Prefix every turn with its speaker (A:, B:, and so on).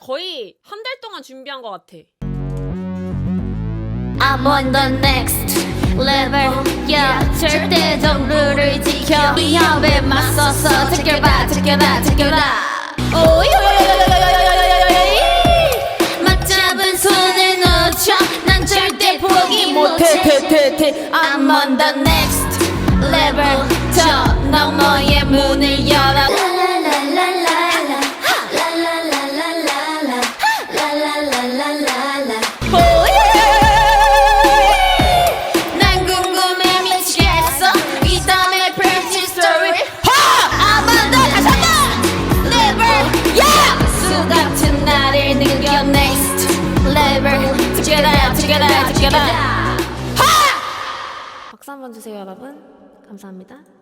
A: 거의 한 달 동안 준비한 것 같아.
B: I'm on the next level. Yeah 절대 정루를 지켜. 위협에 맞서서 지켜봐 지켜봐 지켜봐. 오이 맞잡은 손을 놓쳐 난 절대 포기 못해. I'm on the next level together together
A: 박수 한번 주세요, 여러분. 감사합니다.